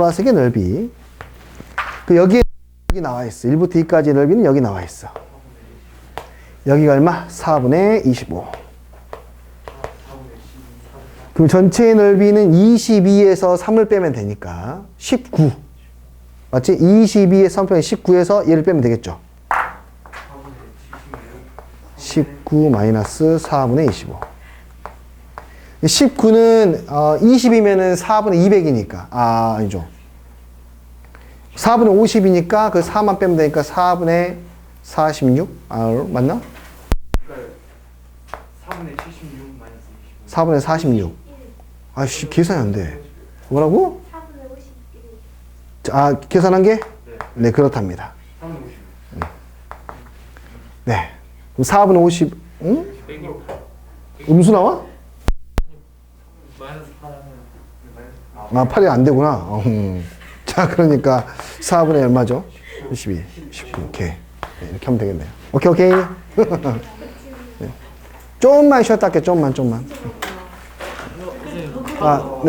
보라색의 넓이. 그 여기에 여기 나와 있어. 1부터 2까지 넓이는 여기 나와 있어. 여기가 얼마? 4분의 25. 그럼 전체의 넓이는 22에서 3을 빼면 되니까 19. 맞지? 22에서 3 빼면 19에서 얘를 빼면 되겠죠. 19 마이너스 4분의 25. 19는 어, 20이면은 4분의 200이니까 아 아니죠. 4분의 50이니까 그 4만 빼면 되니까 4분의 46? 아 맞나? 그러니까 4분의 76 마이너스 25 4분의 46. 아씨 계산이 안 돼. 뭐라고? 4분의 51. 자, 아 계산한 게? 네 네 그렇답니다. 4분의 50 네. 그럼 4분의 50. 응? 음수 나와? 마이너스 8 하면 마이너스 아아 8이 안 되구나. 어, 음. 자 그러니까 4분의 얼마죠? 12, 19. 오케이. 네, 이렇게 하면 되겠네요. 오케이 오케이. 네. 조금만 쉬었다 할게. 조금만 조금만. 아 네.